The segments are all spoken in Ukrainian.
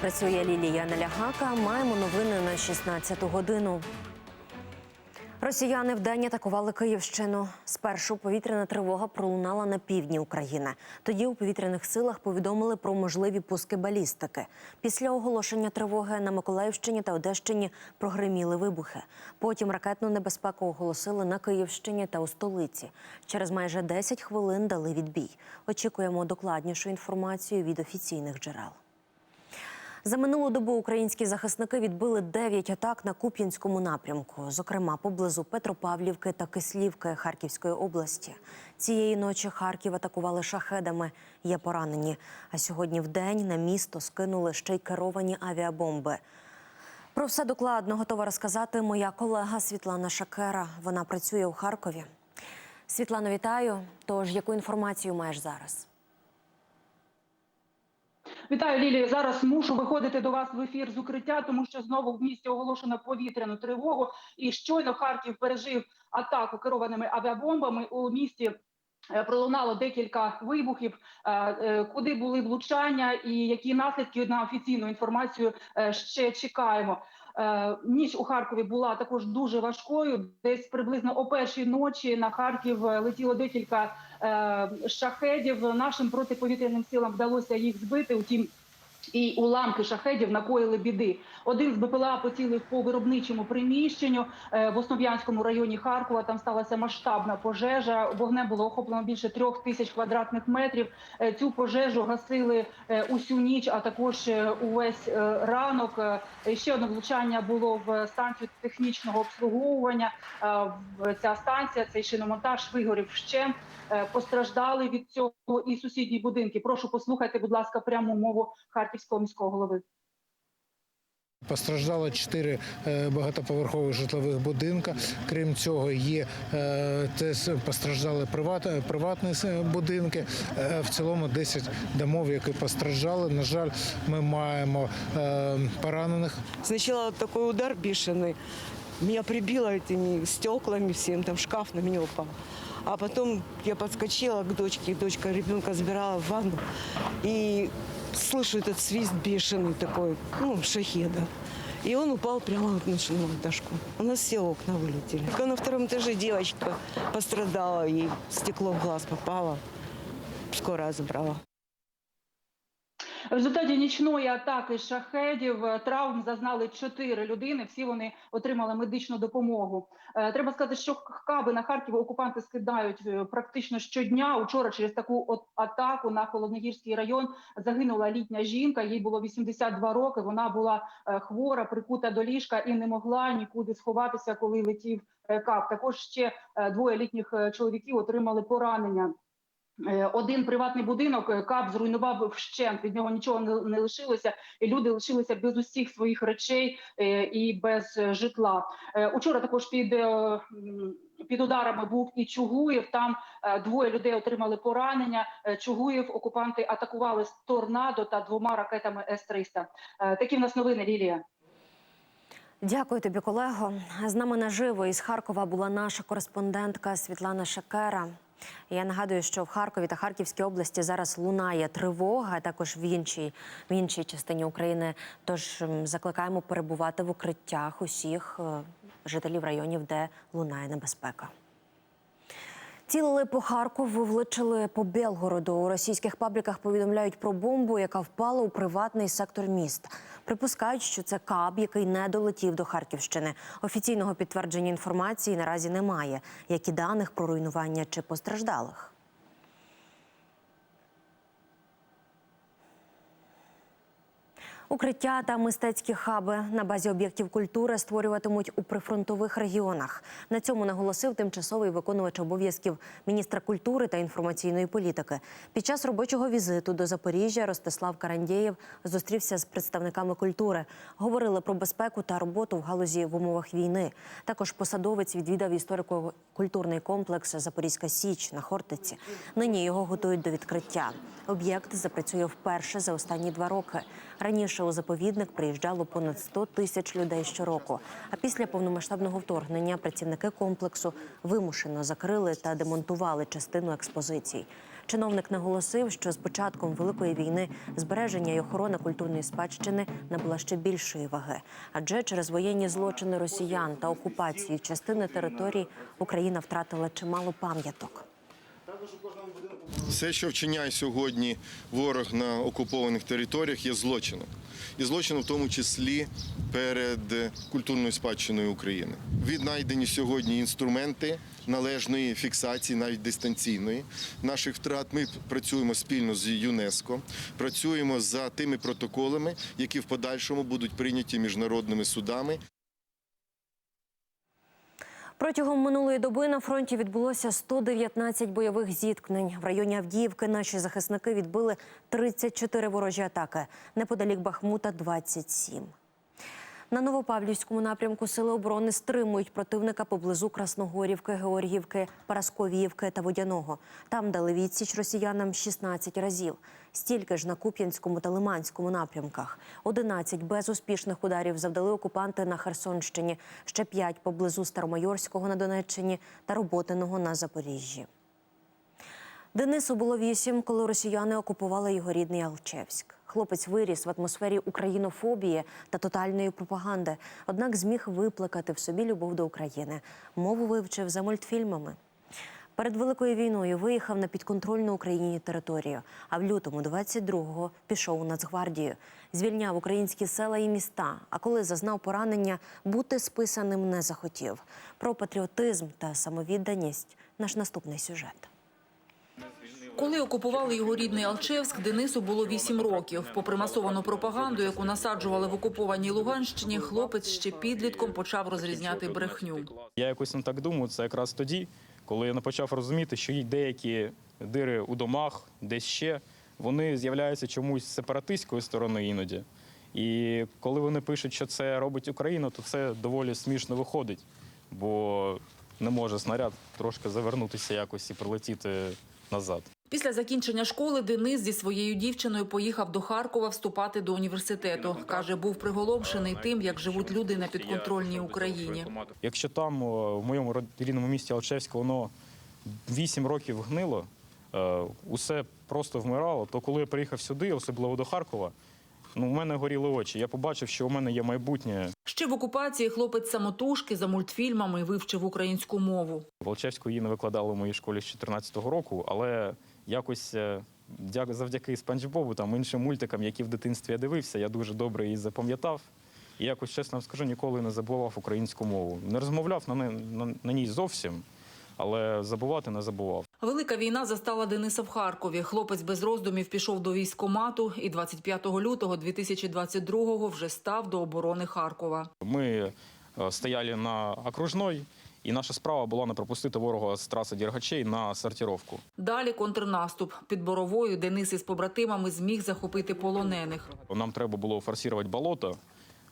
Працює Лілія Налягака. Маємо новини на 16 годину. Росіяни вдень атакували Київщину. Спершу повітряна тривога пролунала на півдні України. Тоді у повітряних силах повідомили про можливі пуски балістики. Після оголошення тривоги на Миколаївщині та Одещині прогриміли вибухи. Потім ракетну небезпеку оголосили на Київщині та у столиці. Через майже 10 хвилин дали відбій. Очікуємо докладнішу інформацію від офіційних джерел. За минулу добу українські захисники відбили 9 атак на Куп'янському напрямку, зокрема поблизу Петропавлівки та Кислівки Харківської області. Цієї ночі Харків атакували шахедами. Є поранені. А сьогодні в день на місто скинули ще й керовані авіабомби. Про все докладно готова розказати моя колега Світлана Шакера. Вона працює у Харкові. Світлано, вітаю. Тож яку інформацію маєш зараз? Вітаю, Лілію. Зараз мушу виходити до вас в ефір з укриття, тому що знову в місті оголошено повітряну тривогу. І щойно Харків пережив атаку керованими авіабомбами у місті. е, Пролунало декілька вибухів, е, е, куди були влучання, і які наслідки на офіційну інформацію ще чекаємо. Е, Ніч у Харкові була також дуже важкою. Десь приблизно о першій ночі на Харків летіло декілька е, шахедів. Нашим протиповітряним силам вдалося їх збити. Утім, і уламки шахедів накоїли біди. Один з БПЛА поцілив по виробничому приміщенню е, в Основ'янському районі Харкова. Там сталася масштабна пожежа. Вогнем було охоплено більше трьох тисяч квадратних метрів. Е, Цю пожежу гасили е, усю ніч, а також увесь ранок. Ще одне влучання було в станцію технічного обслуговування. Ця станція, цей шиномонтаж вигорів вщент. Е, Постраждали від цього і сусідні будинки. Прошу послухайте, будь ласка, пряму мову харківського міського голови. Постраждало чотири е, багатоповерхових житлових будинка. Крім цього, є е, теж постраждали приват, е, приватні будинки. В цілому 10 домов, які постраждали. На жаль, ми маємо е, поранених. Сначала вот такой удар бешеный. Меня прибило этими стеклами всем, там шкаф на меня упал. А потом я подскочила к дочке, дочка ребенка забирала в ванну. И слышу этот свист бешеный такой, ну, шахеда. И он упал прямо вот на шиномонтажку. У нас все окна вылетели. Только на втором этаже девочка пострадала, ей стекло в глаз попало. Скорая забрала. В результаті нічної атаки шахедів е, травм зазнали чотири людини. Всі вони отримали медичну допомогу. Е, Треба сказати, що каби на Харків окупанти скидають е, практично щодня. Учора через таку атаку на холодногірський район загинула літня жінка. Їй було 82 роки. Вона була хвора, прикута до ліжка і не могла нікуди сховатися, коли летів кап. Також ще двоє літніх чоловіків отримали поранення. Е, Один приватний будинок е, КАП зруйнував вщент. Від нього нічого не, лишилося, і люди лишилися без усіх своїх речей е, і без житла. Учора також під, під ударами був і Чугуєв. Там двоє людей отримали поранення. Чугуєв окупанти атакували з торнадо та двома ракетами С-300. Е, Такі в нас новини, Лілія. Дякую тобі, колего. З нами наживо із Харкова була наша кореспондентка Світлана Шакера. Я нагадую, що в Харкові та Харківській області зараз лунає тривога, а також в іншій, в іншій частині України. Тож закликаємо перебувати в укриттях усіх е, жителів районів, де лунає небезпека. Цілили по Харкову, влучили по Белгороду. У російських пабліках повідомляють про бомбу, яка впала у приватний сектор міста. Припускають, що це каб, який не долетів до Харківщини. Офіційного підтвердження інформації наразі немає, як і даних про руйнування чи постраждалих. Укриття та мистецькі хаби на базі об'єктів культури створюватимуть у прифронтових регіонах. На цьому наголосив тимчасовий виконувач обов'язків міністра культури та інформаційної політики. Під час робочого візиту до Запоріжжя Ростислав Карандєєв зустрівся з представниками культури. Говорили про безпеку та роботу в галузі в умовах війни. Також посадовець відвідав історико-культурний комплекс Запорізька Січ на Хортиці. Нині його готують до відкриття. Об'єкт запрацює вперше за останні два роки. Раніше у заповідник приїжджало понад 100 тисяч людей щороку. А після повномасштабного вторгнення працівники комплексу вимушено закрили та демонтували частину експозицій. Чиновник наголосив, що з початком великої війни збереження і охорона культурної спадщини набула ще більшої ваги, адже через воєнні злочини росіян та окупацію частини територій Україна втратила чимало пам'яток. Все, що вчиняє сьогодні ворог на окупованих територіях, є злочином. І злочином в тому числі перед культурною спадщиною України. Віднайдені сьогодні інструменти належної фіксації, навіть дистанційної наших втрат. Ми працюємо спільно з ЮНЕСКО, працюємо за тими протоколами, які в подальшому будуть прийняті міжнародними судами. Протягом минулої доби на фронті відбулося 119 бойових зіткнень. В районі Авдіївки наші захисники відбили 34 ворожі атаки. Неподалік Бахмута 27. На Новопавлівському напрямку сили оборони стримують противника поблизу Красногорівки, Георгіївки, Парасковіївки та Водяного. Там дали відсіч росіянам 16 разів. Стільки ж на Куп'янському та Лиманському напрямках. 11 безуспішних ударів завдали окупанти на Херсонщині, ще 5 поблизу Старомайорського на Донеччині та Роботиного на Запоріжжі. Денису було вісім, коли росіяни окупували його рідний Алчевськ. Хлопець виріс в атмосфері українофобії та тотальної пропаганди, однак зміг виплакати в собі любов до України. Мову вивчив за мультфільмами. Перед великою війною виїхав на підконтрольну Україні територію. А в лютому 22-го пішов у Нацгвардію. Звільняв українські села і міста. А коли зазнав поранення, бути списаним не захотів. Про патріотизм та самовідданість наш наступний сюжет. Коли окупували його рідний Алчевськ, Денису було 8 років. Попри масовану пропаганду, яку насаджували в окупованій Луганщині, хлопець ще підлітком почав розрізняти брехню. Я якось не так думаю, це якраз тоді, коли я не почав розуміти, що є деякі дири у домах, десь ще, вони з'являються чомусь з сепаратистської сторони іноді. І коли вони пишуть, що це робить Україна, то це доволі смішно виходить, бо не може снаряд трошки завернутися якось і прилетіти назад. Після закінчення школи Денис зі своєю дівчиною поїхав до Харкова вступати до університету. Каже, був приголомшений тим, як живуть люди на підконтрольній Україні. Якщо там, в моєму рідному місті Алчевську, воно 8 років гнило, е, усе просто вмирало, то коли я приїхав сюди, особливо до Харкова, ну, у мене горіли очі. Я побачив, що у мене є майбутнє. Ще в окупації хлопець самотужки за мультфільмами вивчив українську мову. В Алчевську її не викладали в моїй школі з 14-го року, але якось е, завдяки Спанч Бобу, там іншим мультикам, які в дитинстві я дивився, я дуже добре її запам'ятав. І якось, чесно вам скажу, ніколи не забував українську мову. Не розмовляв на, не- на, на ній зовсім, але забувати не забував. Велика війна застала Дениса в Харкові. Хлопець без роздумів пішов до військкомату і 25 лютого 2022-го вже став до оборони Харкова. Ми е, стояли на окружной, і наша справа була не пропустити ворога з траси Дергачей на сортировку. Далі контрнаступ. Під Боровою Денис із побратимами зміг захопити полонених. Нам треба було форсувати болото,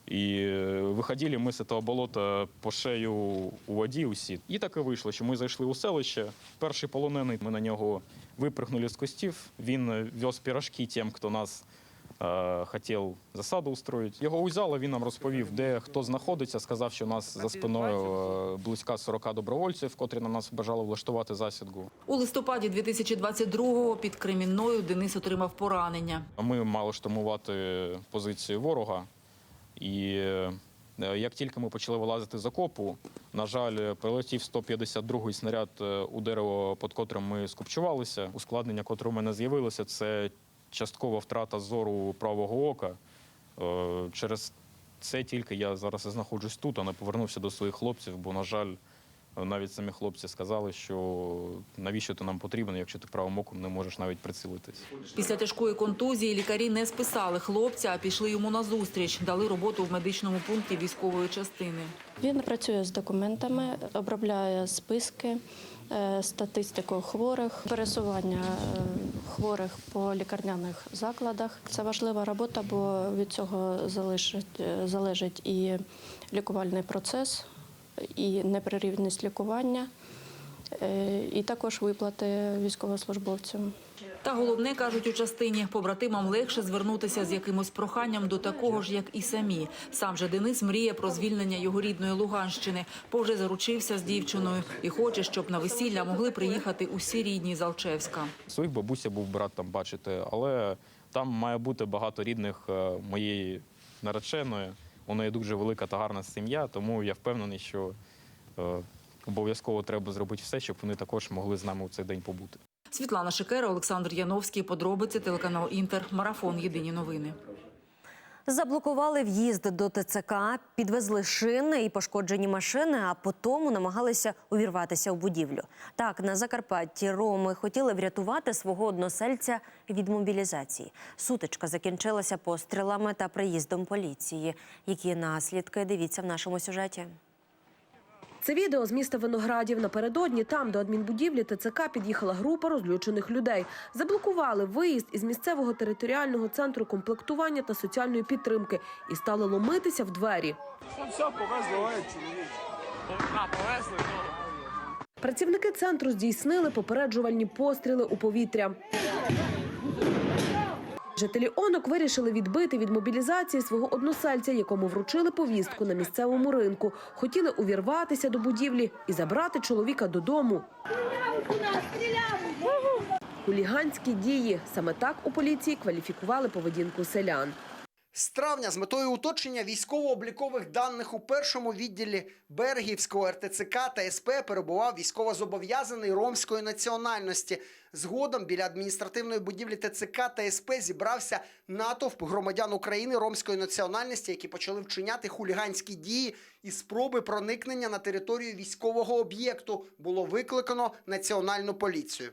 і е, виходили ми з цього болота по шею у воді усі. І так і вийшло, що ми зайшли у селище. Перший полонений, ми на нього випрыгнули з костів. Він е, вез пірожки тим, хто нас хотів засаду устроїти. Його узяли, він нам розповів, де хто знаходиться. Сказав, що у нас за спиною е, близька 40 добровольців, котрі на нас бажали влаштувати засідку. У листопаді 2022-го під Кремінною Денис отримав поранення. Ми мали штурмувати позиції ворога. І е, як тільки ми почали вилазити з окопу, на жаль, прилетів 152-й снаряд е, у дерево, під котрим ми скупчувалися. Ускладнення, котре у мене з'явилося, це часткова втрата зору правого ока. Е, Через це тільки я зараз і знаходжусь тут, а не повернувся до своїх хлопців, бо, на жаль, навіть самі хлопці сказали, що навіщо ти нам потрібен, якщо ти правим оком не можеш навіть прицілитись. Після тяжкої контузії лікарі не списали хлопця, а пішли йому назустріч. Дали роботу в медичному пункті військової частини. Він працює з документами, обробляє списки, статистику хворих, пересування е, хворих по лікарняних закладах. Це важлива робота, бо від цього залежить, е, залежить і лікувальний процес, і неприрівність лікування, е, і також виплати військовослужбовцям. Та головне, кажуть у частині, побратимам легше звернутися з якимось проханням до такого ж, як і самі. Сам же Денис мріє про звільнення його рідної Луганщини, бо вже заручився з дівчиною і хоче, щоб на весілля могли приїхати усі рідні з Алчевська. Своїх бабуся був брат там бачити, але там має бути багато рідних е, моєї нареченої. У неї дуже велика та гарна сім'я, тому я впевнений, що е, обов'язково треба зробити все, щоб вони також могли з нами у цей день побути. Світлана Шикера, Олександр Яновський. Подробиці телеканал Інтер. Марафон. Єдині новини. Заблокували в'їзд до ТЦК, підвезли шини і пошкоджені машини, а потім намагалися увірватися у будівлю. Так, на Закарпатті роми хотіли врятувати свого односельця від мобілізації. Сутичка закінчилася пострілами та приїздом поліції. Які наслідки дивіться в нашому сюжеті. Це відео з міста Виноградів. Напередодні там до адмінбудівлі ТЦК під'їхала група розлючених людей. Заблокували виїзд із місцевого територіального центру комплектування та соціальної підтримки і стали ломитися в двері. Працівники центру здійснили попереджувальні постріли у повітря. Жителі Онок вирішили відбити від мобілізації свого односельця, якому вручили повістку на місцевому ринку. Хотіли увірватися до будівлі і забрати чоловіка додому. Хуліганські дії саме так у поліції кваліфікували поведінку селян. З травня з метою уточнення військово-облікових даних у першому відділі Бергівського РТЦК та СП перебував військовозобов'язаний ромської національності. Згодом біля адміністративної будівлі ТЦК та СП зібрався натовп громадян України ромської національності, які почали вчиняти хуліганські дії і спроби проникнення на територію військового об'єкту. Було викликано національну поліцію.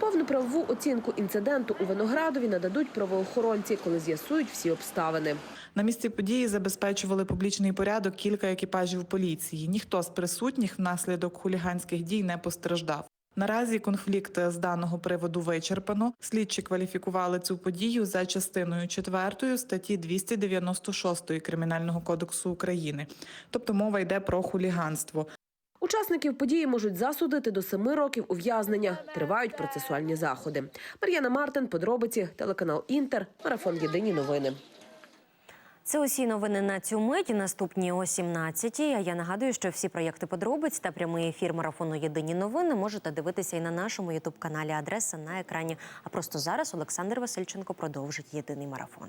Повну правову оцінку інциденту у Виноградові нададуть правоохоронці, коли з'ясують всі обставини. На місці події забезпечували публічний порядок кілька екіпажів поліції. Ніхто з присутніх внаслідок хуліганських дій не постраждав. Наразі конфлікт з даного приводу вичерпано. Слідчі кваліфікували цю подію за частиною 4 статті 296 Кримінального кодексу України. Тобто мова йде про хуліганство. Учасників події можуть засудити до семи років ув'язнення. Тривають процесуальні заходи. Мар'яна Мартин, подробиці, телеканал Інтер, марафон Єдині новини. Це усі новини на цю мить. Наступні о 17 А я нагадую, що всі проєкти подробиць та прямий ефір марафону Єдині новини можете дивитися і на нашому ютуб-каналі. Адреса на екрані. А просто зараз Олександр Васильченко продовжить єдиний марафон.